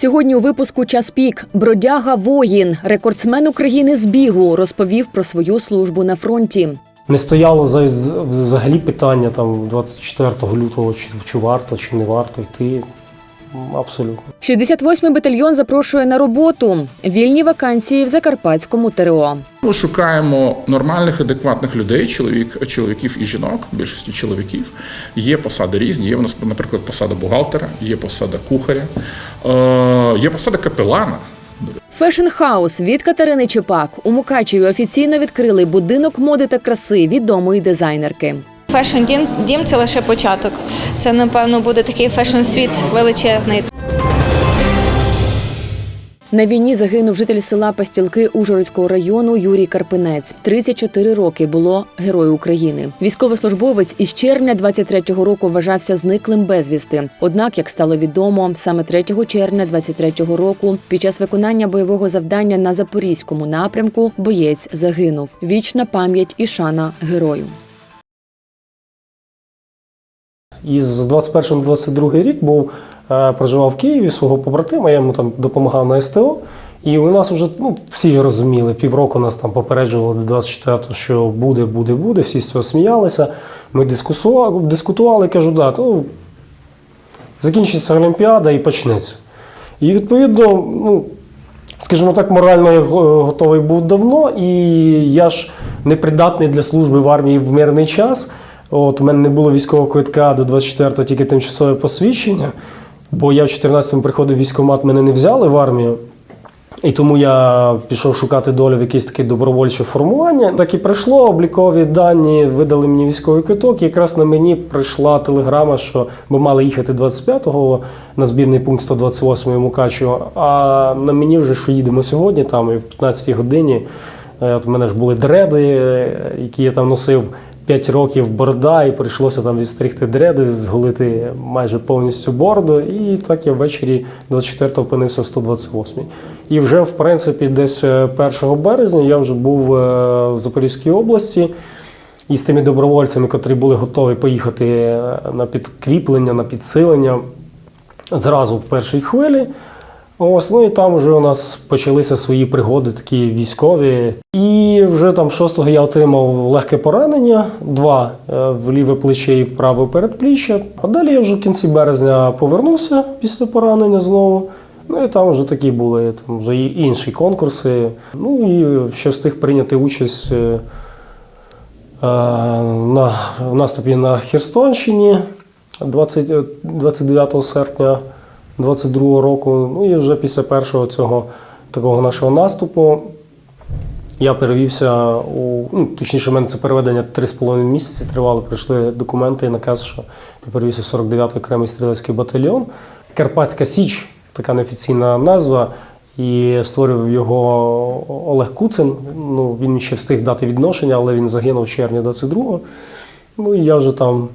Сьогодні у випуску час пік бродяга воїн, рекордсмен України з бігу, розповів про свою службу на фронті. Не стояло за- взагалі питання там 24 лютого, чи, чи варто, чи не варто йти. Абсолютно. 68-й батальйон запрошує на роботу. Вільні вакансії в Закарпатському ТРО. Ми шукаємо нормальних, адекватних людей, чоловік, чоловіків і жінок, більшості чоловіків. Є посади різні. Є у нас, наприклад, посада бухгалтера, є посада кухаря, е, є посада капелана. Фешн хаус від Катерини Чепак у Мукачеві офіційно відкрили будинок моди та краси відомої дизайнерки. Фешн дім, дім це лише початок. Це напевно буде такий фешн світ величезний. На війні загинув житель села Пастілки Ужгородського району Юрій Карпинець. 34 роки було герою України. Військовослужбовець із червня 23-го року вважався зниклим безвісти. Однак, як стало відомо, саме 3 червня 23-го року під час виконання бойового завдання на запорізькому напрямку боєць загинув. Вічна пам'ять і шана герою. І з 21 на 22 рік був, е, проживав в Києві свого побратима, я йому там допомагав на СТО. І у нас вже ну, всі розуміли, півроку нас там попереджували до 24-го, що буде, буде, буде. Всі з цього сміялися. Ми дискусували, дискутували кажу, да, ну, закінчиться Олімпіада і почнеться. І відповідно, ну, скажімо так, морально я готовий був давно, і я ж непридатний для служби в армії в мирний час. От у мене не було військового квитка до 24-го, тільки тимчасове посвідчення, бо я в 14-му приходив в військкомат, мене не взяли в армію. І тому я пішов шукати долю в якесь таке добровольче формування. Так і прийшло, облікові дані, видали мені військовий квиток. І якраз на мені прийшла телеграма, що ми мали їхати 25-го на збірний пункт 128 Мукачево. А на мені вже що їдемо сьогодні, там і в 15-й годині. Е, От у мене ж були дреди, е, які я там носив 5 років борода, і прийшлося там відстригти дреди, зголити майже повністю бороду. І так я ввечері 24-го опинився в 128-й. І вже, в принципі, десь е, 1 березня я вже був е, в Запорізькій області. І з тими добровольцями, котрі були готові поїхати е, на підкріплення, на підсилення зразу в першій хвилі. Ось, ну і там вже у нас почалися свої пригоди, такі військові. І вже там 6-го я отримав легке поранення, два е, в ліве плече і в праве передпліччя. А далі я вже в кінці березня повернувся після поранення знову. Ну і там вже такі були там вже і інші конкурси. Ну і ще встиг прийняти участь е, е, на, в наступі на Херсонщині 20, е, 29 серпня 22 року. Ну і вже після першого цього такого нашого наступу я перевівся у ну, точніше, в мене це переведення 3,5 місяці тривало. Прийшли документи і наказ, що я перевівся в 49-й окремий стрілецький батальйон. Карпатська Січ, така неофіційна назва. І створював його Олег Куцин. Ну, він ще встиг дати відношення, але він загинув в червні 22-го. Ну і я вже там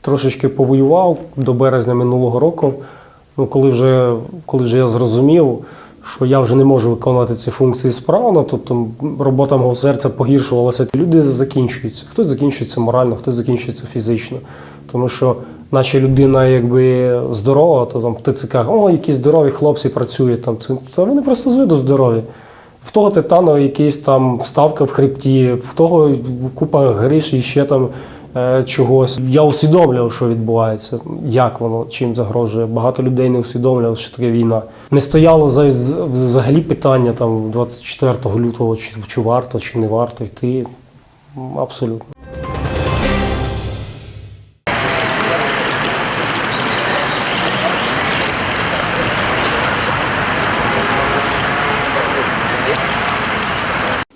трошечки повоював до березня минулого року. Ну, коли вже, коли вже я зрозумів, що я вже не можу виконувати ці функції справно, тобто робота мого серця погіршувалася. Люди закінчуються. Хтось закінчується морально, хтось закінчується фізично. Тому що, наче людина якби здорова, то там в ТЦК, о, які здорові хлопці працюють там. Це, вони просто з виду здорові. В того титановий якийсь там вставка в хребті, в того купа гриш і ще там чогось. Я усвідомлював, що відбувається, як воно чим загрожує. Багато людей не усвідомлювали, що таке війна. Не стояло за- взагалі питання там 24 лютого, чи, чи варто, чи не варто йти. Абсолютно.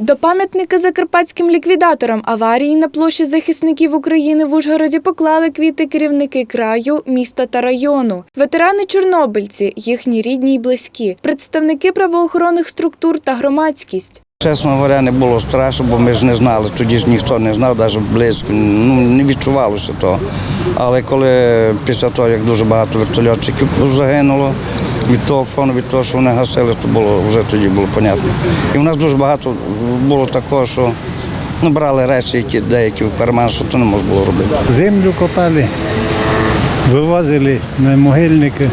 До пам'ятника закарпатським ліквідаторам аварії на площі захисників України в Ужгороді поклали квіти керівники краю, міста та району, ветерани чорнобильці, їхні рідні й близькі, представники правоохоронних структур та громадськість. Чесно говоря, не було страшно, бо ми ж не знали. Тоді ж ніхто не знав, навіть близько. Ну не відчувалося того. Але коли після того, як дуже багато вертольотчиків загинуло, від того фону, від того, що вони гасили, то було вже тоді було понятно. І в нас дуже багато було такого, що ну, брали речі, які деякі в карман, що то не можна було робити. Землю копали, вивозили на могильники.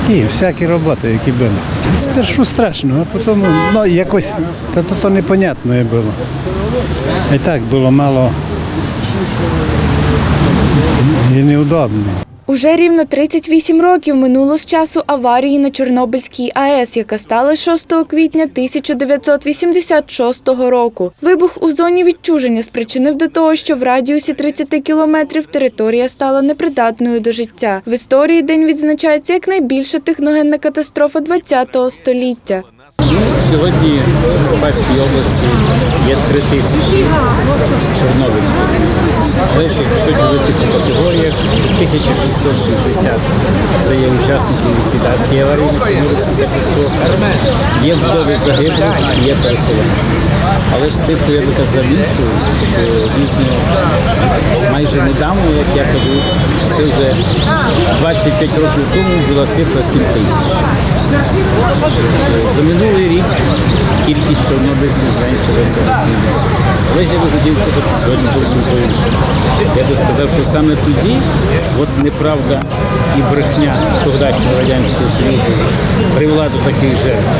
Такі, всякі роботи, які були. Спершу страшно, а потім ну, якось та то, то непонятно було. І так було мало і неудобно. Уже рівно 38 років минуло з часу аварії на Чорнобильській АЕС, яка стала 6 квітня 1986 року. Вибух у зоні відчуження спричинив до того, що в радіусі 30 кілометрів територія стала непридатною до життя. В історії день відзначається як найбільша техногенна катастрофа ХХ століття. Сьогодні в Закарпатській області є три тисячі чорнобильців. Але якщо ділити по категоріях, 1660 це є учасники ліквідації аварійних катастроф. Є вдові загиблих, і є переселенці. Але ж цифру я би казав іншу, що дійсно майже недавно, як я кажу, це вже 25 років тому була цифра 7 тисяч. За минулий рік кількість чорнобильців зменшилася на 70. Але я би сьогодні зовсім по-іншому. Я би сказав, що саме тоді от неправда і брехня тогдашнього Радянського Союзу привела до таких жертв.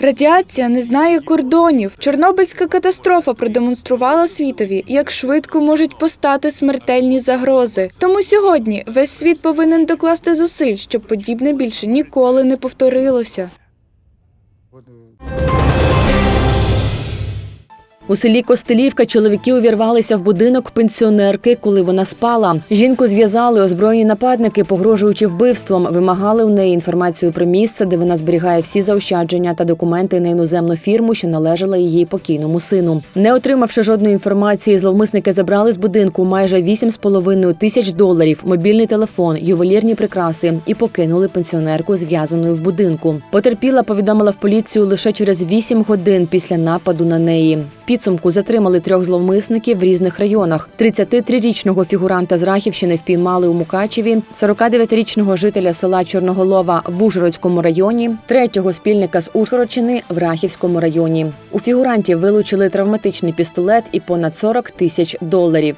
Радіація не знає кордонів. Чорнобильська катастрофа продемонструвала світові, як швидко можуть постати смертельні загрози. Тому сьогодні весь світ повинен докласти зусиль, щоб подібне більше ніколи не повторилося. У селі Костелівка чоловіки увірвалися в будинок пенсіонерки, коли вона спала. Жінку зв'язали озброєні нападники, погрожуючи вбивством, вимагали у неї інформацію про місце, де вона зберігає всі заощадження та документи на іноземну фірму, що належала її покійному сину. Не отримавши жодної інформації, зловмисники забрали з будинку майже 8,5 тисяч доларів, мобільний телефон, ювелірні прикраси і покинули пенсіонерку зв'язаною в будинку. Потерпіла повідомила в поліцію лише через 8 годин після нападу на неї. Підсумку затримали трьох зловмисників в різних районах. 33-річного фігуранта з Рахівщини впіймали у Мукачеві, 49-річного жителя села Чорноголова в Ужгородському районі, третього спільника з Ужгородщини в Рахівському районі. У фігурантів вилучили травматичний пістолет і понад 40 тисяч доларів.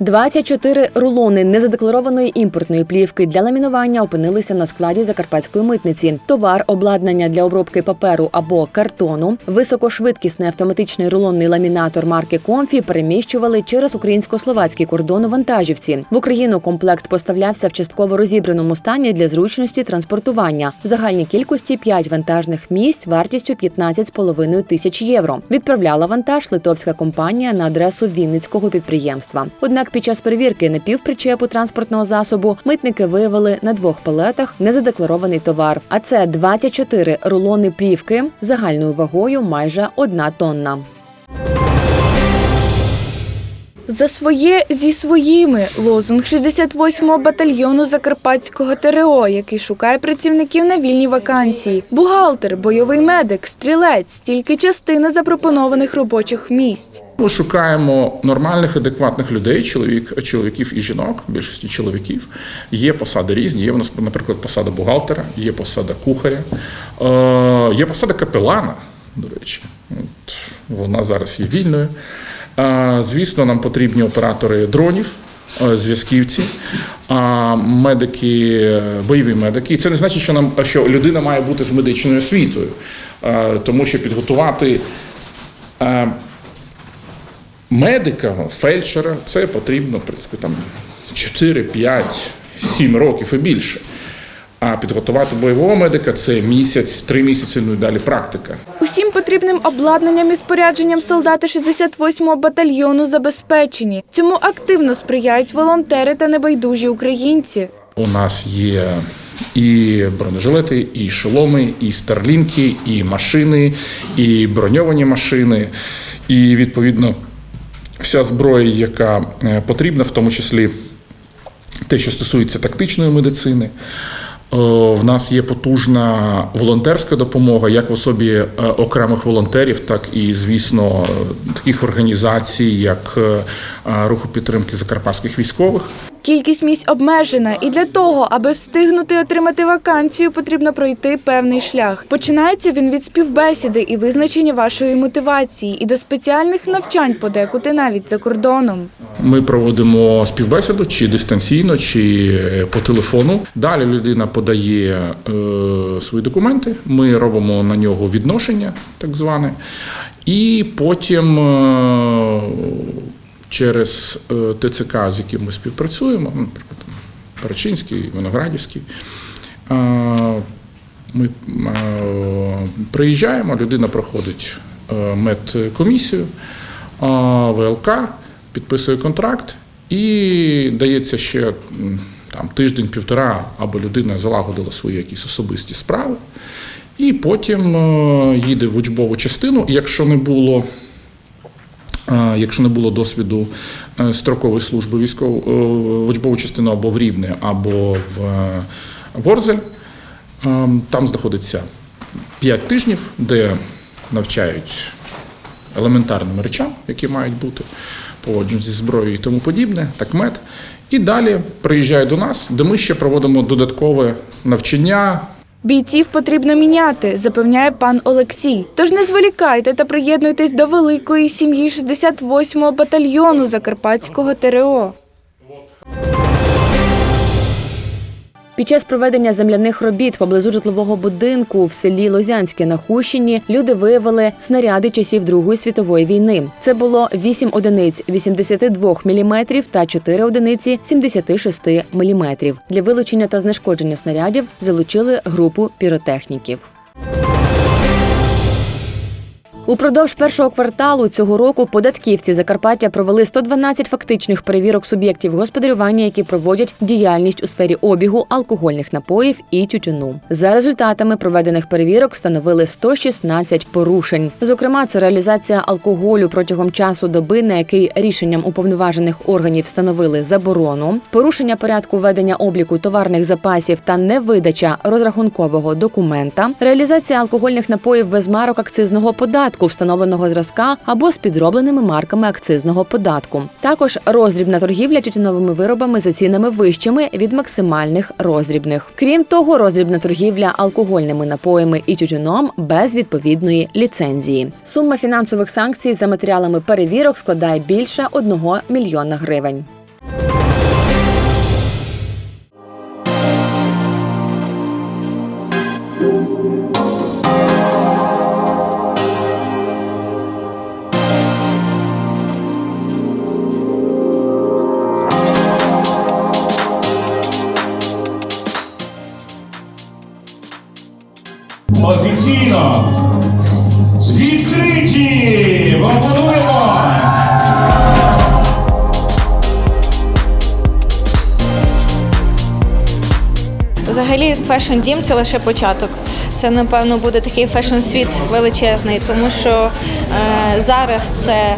24 рулони незадекларованої імпортної плівки для ламінування опинилися на складі закарпатської митниці. Товар, обладнання для обробки паперу або картону, високошвидкісний автоматичний рулонний ламінатор марки Комфі переміщували через українсько-словацький кордон у вантажівці. В Україну комплект поставлявся в частково розібраному стані для зручності транспортування в загальній кількості 5 вантажних місць вартістю 15,5 тисяч євро. Відправляла вантаж литовська компанія на адресу Вінницького підприємства. Однак під час перевірки напівпричепу транспортного засобу митники виявили на двох палетах незадекларований товар. А це 24 рулони плівки загальною вагою майже одна тонна. За своє зі своїми лозунг 68-го батальйону Закарпатського ТРО, який шукає працівників на вільні вакансії. Бухгалтер, бойовий медик, стрілець тільки частина запропонованих робочих місць. Ми шукаємо нормальних, адекватних людей, чоловік, чоловіків і жінок, більшості чоловіків. Є посади різні. Є у нас, наприклад, посада бухгалтера, є посада кухаря, е, є посада капелана, до речі. От, вона зараз є вільною. Е, звісно, нам потрібні оператори дронів. е, Зв'язківці, медики, бойові медики. І це не значить, що нам що людина має бути з медичною освітою, тому що підготувати медика, фельдшера, це потрібно, в принципі, там 4, 5, 7 років і більше. А підготувати бойового медика це місяць, три місяці, ну і далі практика. Усім потрібним обладнанням і спорядженням солдати 68-го батальйону забезпечені. Цьому активно сприяють волонтери та небайдужі українці. У нас є і бронежилети, і шоломи, і старлінки, і машини, і броньовані машини, і відповідно вся зброя, яка е, потрібна, в тому числі те, що стосується тактичної медицини. Е, В нас є потужна волонтерська допомога, як в особі е, окремих волонтерів, так і, звісно, таких організацій, як руху підтримки закарпатських військових. Кількість місць обмежена, і для того, аби встигнути отримати вакансію, потрібно пройти певний шлях. Починається він від співбесіди і визначення вашої мотивації, і до спеціальних навчань подекуди навіть за кордоном. Ми проводимо співбесіду чи дистанційно, чи е, по телефону. Далі людина подає е, свої документи. Ми робимо на нього відношення, так зване, і потім е, через е, ТЦК, з яким ми співпрацюємо, ну, наприклад, там, Парачинський, Виноградівський. е, Ми е, приїжджаємо, людина проходить медкомісію, ВЛК, підписує контракт і дається ще там, тиждень-півтора, аби людина залагодила свої якісь особисті справи. І потім їде в учбову частину. Якщо не було Якщо не було досвіду е, строкової служби військово е, частину або в Рівне, або в е, Ворзель, е, там знаходиться 5 тижнів, де навчають елементарним речам, які мають бути поводжені зі зброєю і тому подібне, так мед. І далі приїжджає до нас, де ми ще проводимо додаткове навчання, Бійців потрібно міняти, запевняє пан Олексій. Тож не зволікайте та приєднуйтесь до великої сім'ї 68-го батальйону Закарпатського ТРО. Під час проведення земляних робіт поблизу житлового будинку в селі Лозянське на Хущині люди виявили снаряди часів Другої світової війни. Це було 8 одиниць 82 мм та 4 одиниці 76 мм. Для вилучення та знешкодження снарядів залучили групу піротехніків. Упродовж першого кварталу цього року податківці Закарпаття провели 112 фактичних перевірок суб'єктів господарювання, які проводять діяльність у сфері обігу алкогольних напоїв і тютюну. За результатами проведених перевірок встановили 116 порушень. Зокрема, це реалізація алкоголю протягом часу доби, на який рішенням уповноважених органів встановили заборону, порушення порядку ведення обліку товарних запасів та невидача розрахункового документа, реалізація алкогольних напоїв без марок акцизного податку, встановленого зразка або з підробленими марками акцизного податку. Також роздрібна торгівля тютюновими виробами за цінами вищими від максимальних роздрібних. Крім того, роздрібна торгівля алкогольними напоями і тютюном без відповідної ліцензії. Сума фінансових санкцій за матеріалами перевірок складає більше 1 мільйона гривень. Фешн дім це лише початок. Це напевно буде такий фешн світ величезний, тому що е, зараз це е,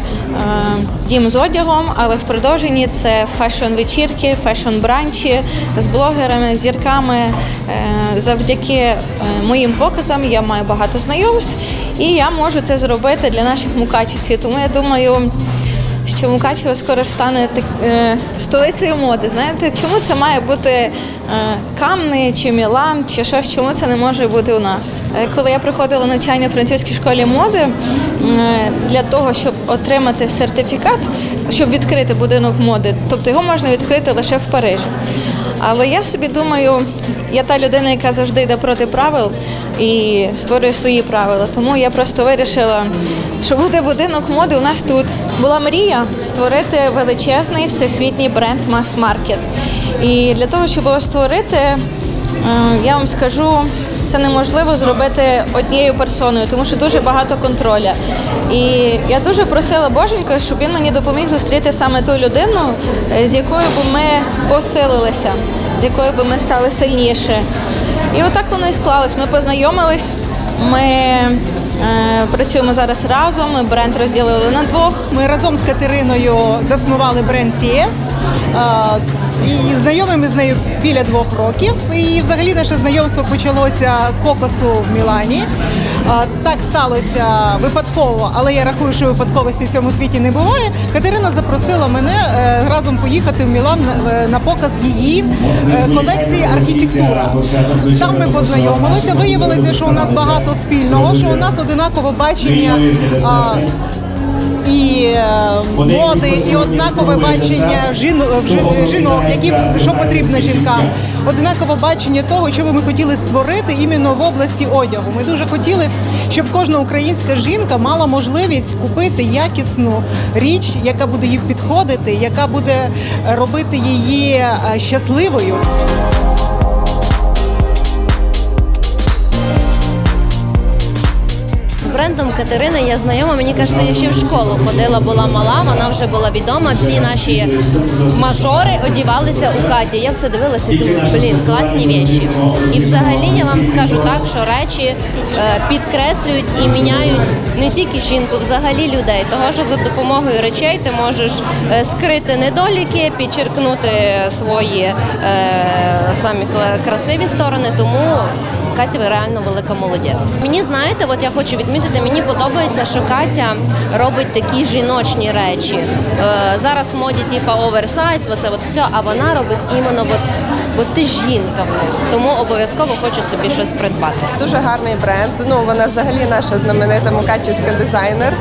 дім з одягом, але в продовженні це фешн вечірки, фешн бранчі з блогерами, зірками. Е, завдяки е, моїм показам я маю багато знайомств, і я можу це зробити для наших мукачівців. Тому я думаю що Мукачево скоро стане так, е, столицею моди. Знаєте, чому це має бути е, Камни чи Мілан, чи щось, чому це не може бути у нас? Е, коли я приходила навчання в французькій школі моди, е, для того, щоб отримати сертифікат, щоб відкрити будинок моди, тобто його можна відкрити лише в Парижі. Але я собі думаю, я та людина, яка завжди йде проти правил і створює свої правила. Тому я просто вирішила, що буде будинок моди у нас тут. Була мрія створити величезний всесвітній бренд мас-маркет. І для того, щоб його створити, я вам скажу, це неможливо зробити однією персоною, тому що дуже багато контроля. І я дуже просила Боженька, щоб він мені допоміг зустріти саме ту людину, е, з якою б ми посилилися, з якою б ми стали сильніше. І отак воно і склалось. Ми познайомились. Ми е, працюємо зараз разом. Бренд розділили на двох. Ми разом з Катериною заснували бренд CS. І знайомі з нею біля двох років. І взагалі наше знайомство почалося з покосу в Мілані. Так сталося випадково, але я рахую, що випадковості в цьому світі не буває. Катерина запросила мене е, разом поїхати в Мілан е, на показ її е, колекції архітектура. Там ми познайомилися. Виявилося, що у нас багато спільного, що у нас одинакове бачення. І е, моди, і однакове бачення жіно- жінок, які що потрібно жінкам, однакове бачення того, що би ми хотіли створити іменно в області одягу. Ми дуже хотіли, щоб кожна українська жінка мала можливість купити якісну річ, яка буде їй підходити, яка буде е, робити її е, щасливою. Брендом Катерини я знайома. Мені кажеться, я ще в школу ходила, була мала, вона вже була відома. Всі наші мажори одівалися у Каті. Я все дивилася, думаю, блін, класні віші. І взагалі я вам скажу так, що речі е, підкреслюють і міняють не тільки жінку, взагалі людей. Того, що за допомогою речей ти можеш е, скрити недоліки, підчеркнути свої е, самі красиві сторони. Тому Катя, ви реально велика молодець. Мені знаєте, от я хочу відмітити, мені подобається, що Катя робить такі жіночні речі. Е, зараз в моді типа оверсайз, оце от все, а вона робить іменно от, от ти жінка. Тому обов'язково хочу собі щось придбати. Дуже гарний бренд. Ну вона взагалі наша знаменита мукачівська дизайнер.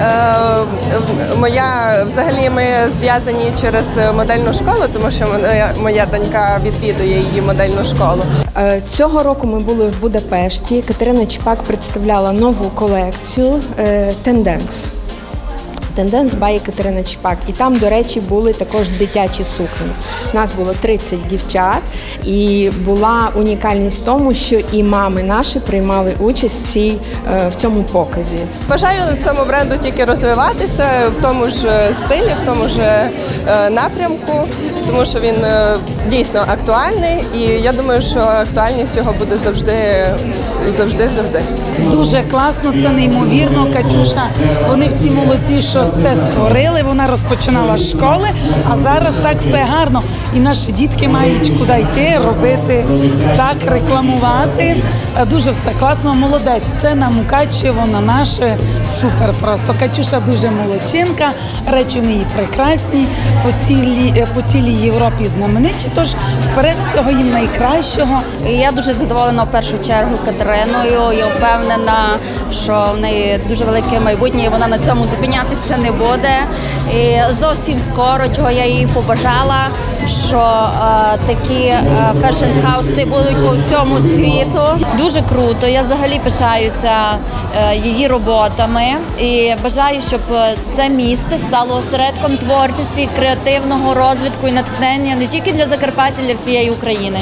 Е, моя взагалі ми зв'язані через модельну школу, тому що моя, моя донька відвідує її модельну школу. Е, Цього року ми були в Будапешті. Катерина Чіпак представляла нову колекцію Тенденс. Тенденс бає Катерина Чіпак. І там, до речі, були також дитячі сукні. Нас було 30 дівчат, і була унікальність в тому, що і мами наші приймали участь в, цій, е, в цьому показі. Бажаю цьому бренду тільки розвиватися в тому ж стилі, в тому ж е, напрямку, тому що він е, дійсно актуальний, і я думаю, що актуальність його буде завжди, завжди, завжди. Дуже класно, це неймовірно. Катюша, вони всі молодці, що все створили. Вона розпочинала з школи, а зараз так все гарно. І наші дітки мають куди йти, робити так, рекламувати. Е, Дуже все класно, молодець. Це на Мукачево, на наше супер просто. Катюша дуже молодчинка, речі в неї прекрасні, по цілій, е, по цілій Європі знамениті. Тож вперед всього їм найкращого. Я дуже задоволена в першу чергу Катериною. Я впевнена, що в неї дуже велике майбутнє, і вона на цьому зупинятися не буде. І зовсім скоро, чого я їй побажала, що е, такі фешн-хауси будуть по всьому світу. Дуже круто. Я взагалі пишаюся е, її роботами і бажаю, щоб е, це місце стало осередком творчості, креативного розвитку і натхнення не тільки для Закарпаття, для всієї України.